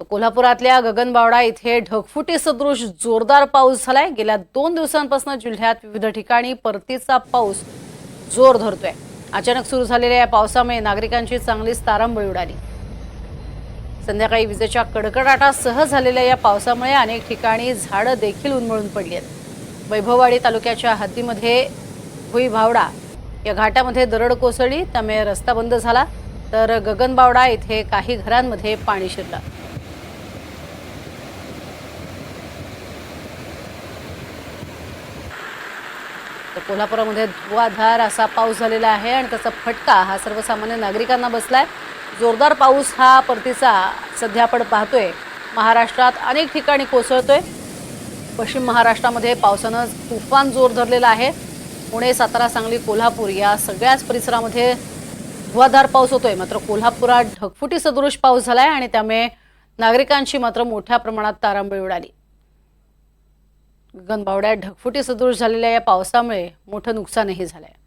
तर कोल्हापुरातल्या गगनबावडा इथे ढगफुटी सदृश जोरदार पाऊस झालाय. गेल्या दोन दिवसांपासून जिल्ह्यात विविध ठिकाणी परतीचा पाऊस जोर धरतोय. अचानक सुरू झालेल्या या पावसामुळे नागरिकांची चांगलीच तारांबळी उडाली. संध्याकाळी विजेच्या कडकडाटासह झालेल्या या पावसामुळे अनेक ठिकाणी झाडं देखील उन्मळून पडली आहेत. वैभववाडी तालुक्याच्या हद्दीमध्ये भुई भावडा या घाटामध्ये दरड कोसळली. त्यामुळे रस्ता बंद झाला. तर गगनबावडा इथे काही घरांमध्ये पाणी शिरलं. तर कोल्हापुरामध्ये धुवाधार असा पाऊस झालेला आहे आणि त्याचा फटका हा सर्वसामान्य नागरिकांना बसलाय. जोरदार पाऊस हा परतीचा सध्या आपण पाहतोय. महाराष्ट्रात अनेक ठिकाणी कोसळतोय. पश्चिम महाराष्ट्रामध्ये पावसानं तुफान जोर धरलेला आहे. पुणे सातारा सांगली कोल्हापूर या सगळ्याच परिसरामध्ये धुवाधार पाऊस होतोय. मात्र कोल्हापुरात ढगफुटी सदृश पाऊस झालाय आणि त्यामुळे नागरिकांची मात्र मोठ्या प्रमाणात तारांबळी उडाली. गगनबावड्यात ढगफुटी सदृश झालेल्या या पावसामुळे मोठं नुकसानही झालं आहे